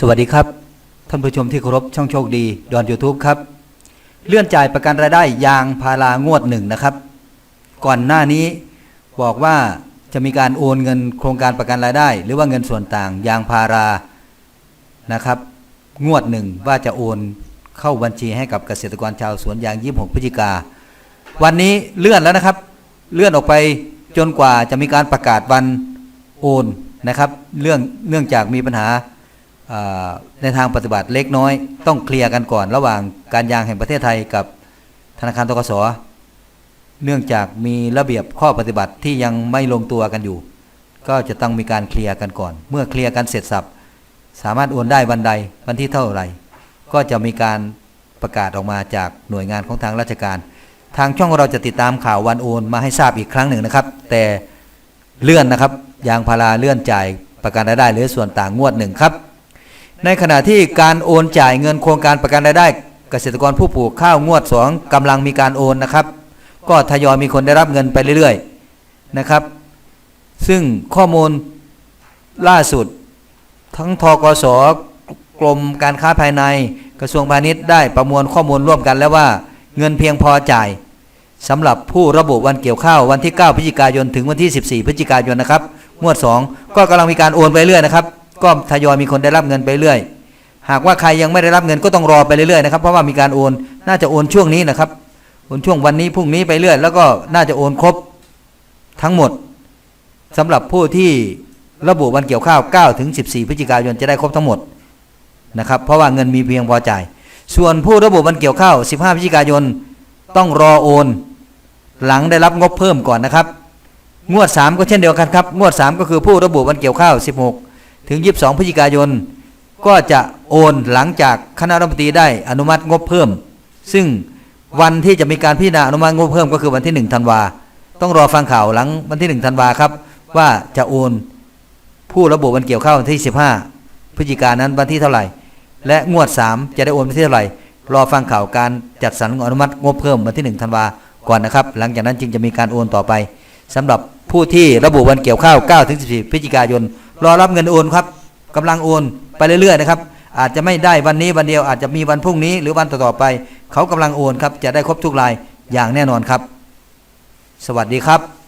สวัสดีครับ ท่านผู้ชมที่เคารพช่องโชคดี ดอนยูทูบครับ เลื่อนจ่ายประกันรายได้ยางพารางวดหนึ่งนะครับ ก่อนหน้านี้บอกว่าจะมีการโอนเงินโครงการประกันรายได้ หรือว่าเงินส่วนต่างยางพารานะครับ งวดหนึ่งว่าจะโอนเข้าบัญชีให้กับเกษตรกรชาวสวนยาง26พฤศจิกา วันนี้เลื่อนแล้วนะครับ เลื่อนออกไปจนกว่าจะมีการประกาศวันโอนนะครับ เรื่องเนื่องจากมีปัญหา ในทางปฏิบัติเล็กน้อย ต้องเคลียร์กันก่อน ระหว่างการยางแห่งประเทศไทยกับธนาคารตกสเนื่องจากมีระเบียบข้อปฏิบัติที่ยังไม่ลงตัวกันอยู่ ก็จะต้องมีการเคลียร์กันก่อน เมื่อเคลียร์กันเสร็จสับสามารถโอนได้วันใดวันที่เท่าไหร่ ก็จะมีการประกาศออกมาจากหน่วยงานของทางราชการ ทางช่องเราจะติดตามข่าววันโอนมาให้ทราบอีกครั้งหนึ่งนะครับ แต่เลื่อนนะครับยางพาราเลื่อนจ่ายประกันรายได้หรือส่วนต่างงวดหนึ่งครับ ในขณะที่การโอนจ่ายเงินโครงการประกันรายได้ เกษตรกรผู้ปลูกข้าวงวด2กำลังมีการโอนนะครับ ก็ทยอยมีคนได้รับเงินไปเรื่อยๆนะครับ ซึ่งข้อมูลล่าสุด ทั้งทกสกรมการค้าภายในกระทรวงพาณิชย์ได้ประมวลข้อมูลร่วมกันแล้วว่า เงินเพียงพอจ่ายสำหรับผู้ระบุวันเกี่ยวข้าววันที่ 9 พฤศจิกายนถึงวันที่ 14 พฤศจิกายนนะครับงวด 2 ก็กำลังมีการโอนไปเรื่อยนะครับ ก็ทยอยมีคนได้รับเงินไปเรื่อย หากว่าใครยังไม่ได้รับเงินก็ต้องรอไปเรื่อยๆนะครับเพราะว่ามีการโอนน่าจะโอนช่วงนี้นะครับโอนช่วงวันนี้พรุ่งนี้ไปเรื่อย แล้วก็น่าจะโอนครบทั้งหมดสำหรับผู้ที่ระบุวันเกี่ยวข้าว9ถึง14พฤศจิกายนจะได้ครบทั้งหมดนะครับเพราะว่าเงินมีเพียงพอจ่าย ส่วนผู้ระบุวันเกี่ยวข้าว 15 พฤศจิกายนต้องรอโอน หลังได้รับงบเพิ่มก่อนนะครับ งวด 3 ก็เช่นเดียวกันครับ งวด 3 ก็คือผู้ระบุวันเกี่ยวข้าว 16 ถึง 22 พฤศจิกายน ก็จะโอนหลังจากคณะรัฐมนตรีได้อนุมัติงบเพิ่ม ซึ่งวันที่จะมีการพิจารณาอนุมัติงบเพิ่มก็คือวันที่ 1 ธันวา ต้องรอฟังข่าวหลังวันที่ 1 ธันวาครับ ว่าจะโอนผู้ระบุวันเกี่ยวข้าววันที่ 15 พฤศจิกายนนั้นวันที่เท่าไหร่ และงวด 3 จะได้โอนวันที่เท่าไหร่ รอฟังข่าวการจัดสรรอนุมัติงบเพิ่มวันที่ 1 ธันวาก่อนนะครับ หลังจากนั้นจึงจะมีการโอนต่อไปสำหรับผู้ที่ระบุวันเกี่ยวข้าว 9 ถึง 14 พฤศจิกายน รอรับเงินโอนครับกำลังโอนไปเรื่อยๆนะครับ อาจจะไม่ได้วันนี้วันเดียวอาจจะมีวันพรุ่งนี้ หรือวันต่อๆไป เขากำลังโอนครับ จะได้ครบทุกรายอย่างแน่นอนครับ สวัสดีครับ